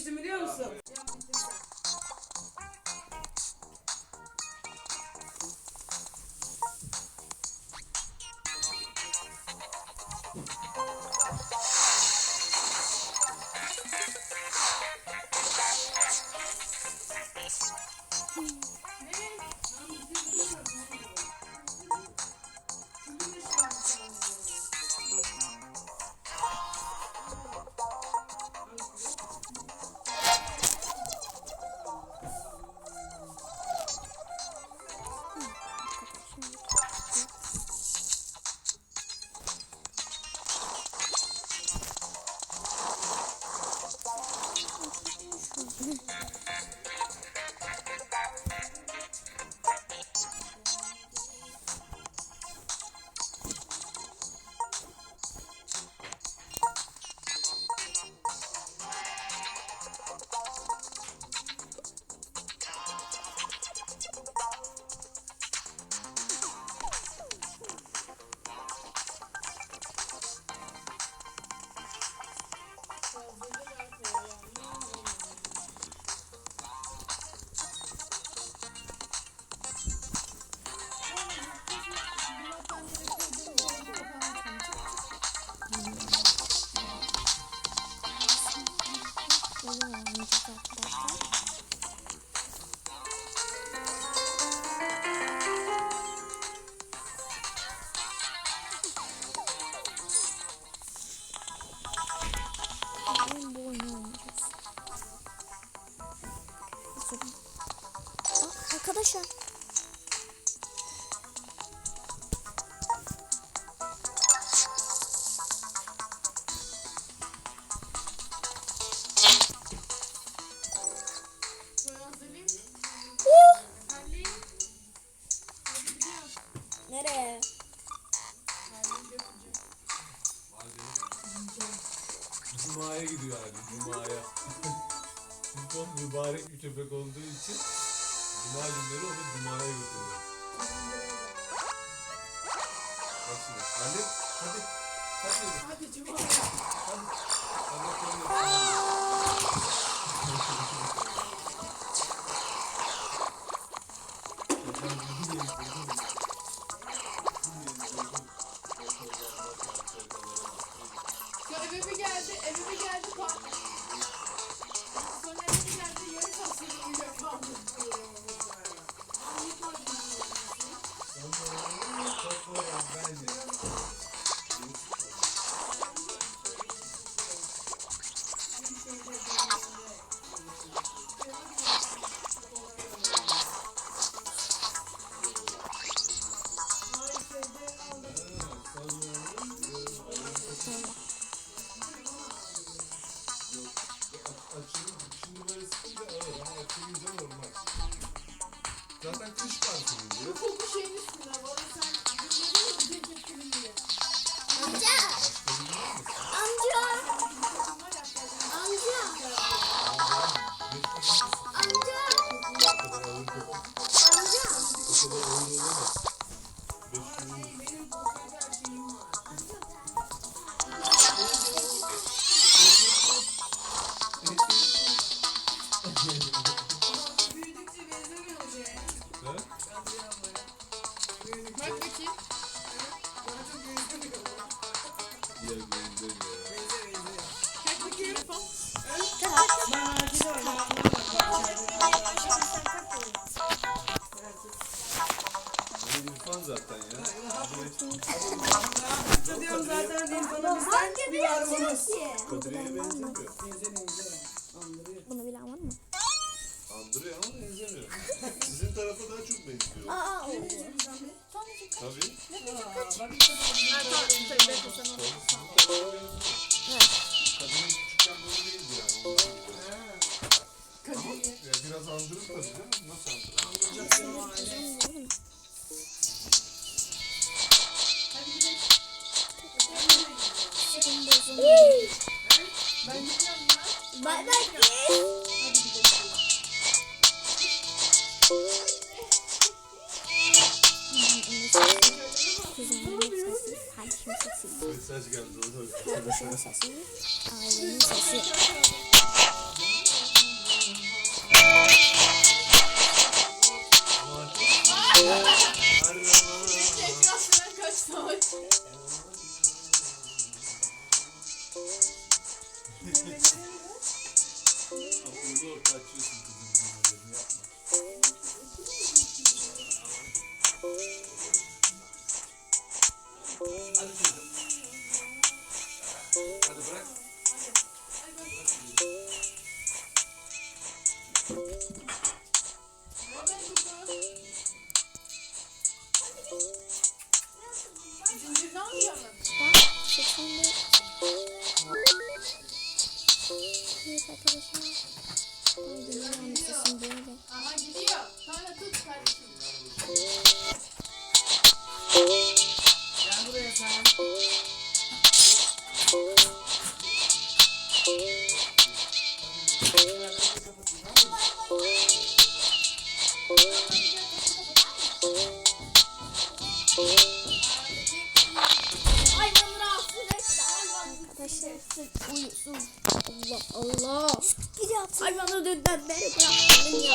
demiştim biliyor musun? Böyle Sorun. Aa, arkadaşlar. Nereye? Cuma'ya gidiyor abi, Cuma'ya. O mübarek bir köpek olduğu için Cuma günleri onu Cuma'ya götürüyor. Bak şimdi, hadi, hadi, hadi. Hadi Cuma. Hadi. Hadi. Eve bir geldi, bir geldi. pa- Zaten kış parfümü diyor. Koku şeyin üstünde var. Sen bilmedin mi? Ceket filmi. Amca! Amca! Amca! Amca! O koku. Amca! İrfan zaten ya. Diyorum zaten insanı bizden bir armağanız. Kadir'e benzemiyor. Bunu bilen var mı? Andırıyor ama benzemiyor. Sizin tarafa daha çok benziyor. Aa, o. Tabii. Evet. Kadının biraz andırır tabii değil mi? Nasıl andırır? Bay bay. Mesaj geldi. kardeşimin sesi, ailemin sesi. Akıllı orta açıyorsun kızım. Bunu yapma. Hadi kızım. Hadi bırak. Arkadaşlar siz uyusun. Allah Allah. Hayvanı dünden beri bıraktın ya.